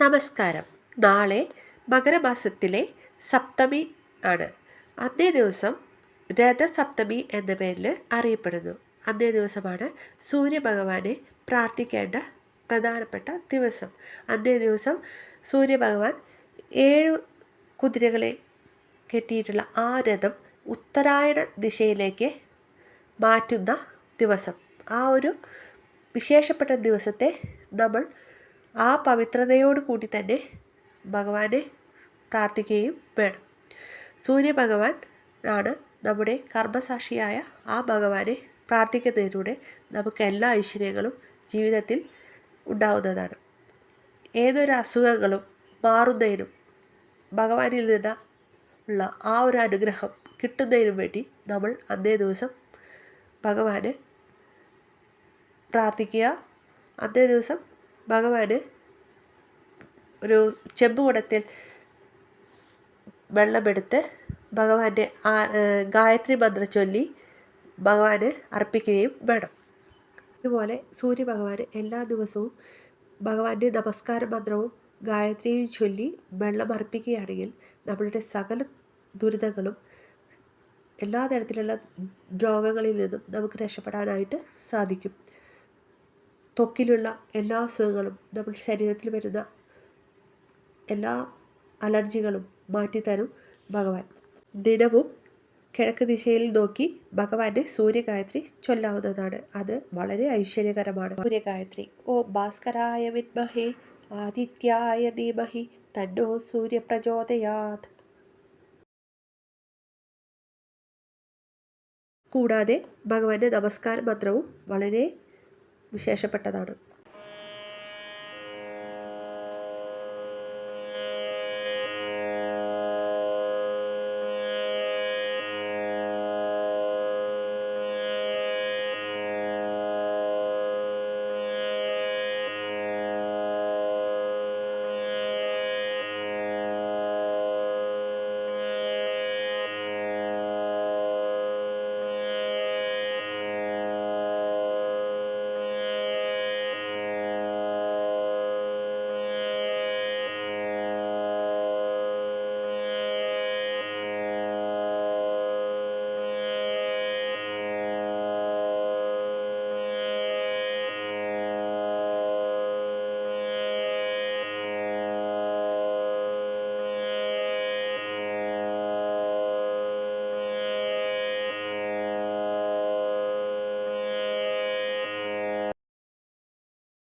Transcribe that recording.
നമസ്കാരം. നാളെ മകരമാസത്തിലെ സപ്തമി ആണ്. അന്നേ ദിവസം രഥസപ്തമി എന്ന പേരിൽ അറിയപ്പെടുന്നു. അന്നേ ദിവസമാണ് സൂര്യഭഗവാനെ പ്രാർത്ഥിക്കേണ്ട പ്രധാനപ്പെട്ട ദിവസം. അന്നേ ദിവസം സൂര്യഭഗവാൻ ഏഴ് കുതിരകളെ കെട്ടിയിട്ടുള്ള ആ രഥം ഉത്തരായണ ദിശയിലേക്ക് മാറ്റുന്ന ദിവസം. ആ ഒരു വിശേഷപ്പെട്ട ദിവസത്തെ നമ്മൾ ആ പവിത്രതയോട് കൂടി തന്നെ ഭഗവാനെ പ്രാർത്ഥിക്കുകയും വേണം. സൂര്യഭഗവാൻ ആണ് നമ്മുടെ കർമ്മസാക്ഷിയായ ആ ഭഗവാനെ പ്രാർത്ഥിക്കുന്നതിലൂടെ നമുക്ക് എല്ലാ ഐശ്വര്യങ്ങളും ജീവിതത്തിൽ ഉണ്ടാവുന്നതാണ്. ഏതൊരു അസുഖങ്ങളും മാറുന്നതിനും ഭഗവാനിൽ നിന്ന് ഉള്ള ആ ഒരു അനുഗ്രഹം കിട്ടുന്നതിനും വേണ്ടി നമ്മൾ അന്നേ ദിവസം ഭഗവാന് പ്രാർത്ഥിക്കുക. അന്നേ ദിവസം ഭഗവാന് ഒരു ചെമ്പ് കുടത്തിൽ വെള്ളമെടുത്ത് ഭഗവാന്റെ ഗായത്രി മന്ത്രം ചൊല്ലി ഭഗവാന് അർപ്പിക്കുകയും വേണം. അതുപോലെ സൂര്യഭഗവാന് എല്ലാ ദിവസവും ഭഗവാന്റെ നമസ്കാര മന്ത്രവും ഗായത്രിയും ചൊല്ലി വെള്ളം അർപ്പിക്കുകയാണെങ്കിൽ നമ്മളുടെ സകല ദുരിതങ്ങളും എല്ലാ തരത്തിലുള്ള രോഗങ്ങളിൽ നിന്നും നമുക്ക് രക്ഷപ്പെടാനായിട്ട് സാധിക്കും. ത്വക്കിലുള്ള എല്ലാ അസുഖങ്ങളും നമ്മുടെ ശരീരത്തിൽ വരുന്ന എല്ലാ അലർജികളും മാറ്റിത്തരും ഭഗവാൻ. ദിനവും കിഴക്ക് ദിശയിൽ നോക്കി ഭഗവാന്റെ സൂര്യഗായത്രി ചൊല്ലാവുന്നതാണ്. അത് വളരെ ഐശ്വര്യകരമാണ്. സൂര്യഗായത്രി ഓ ഭാസ്കരായ വിദ്മഹേ ആദിത്യായ ധീമഹി തന്നോ സൂര്യപ്രചോദയാത്. കൂടാതെ ഭഗവാന്റെ നമസ്കാര മന്ത്രവും വളരെ വിശേഷപ്പെട്ടതാണ്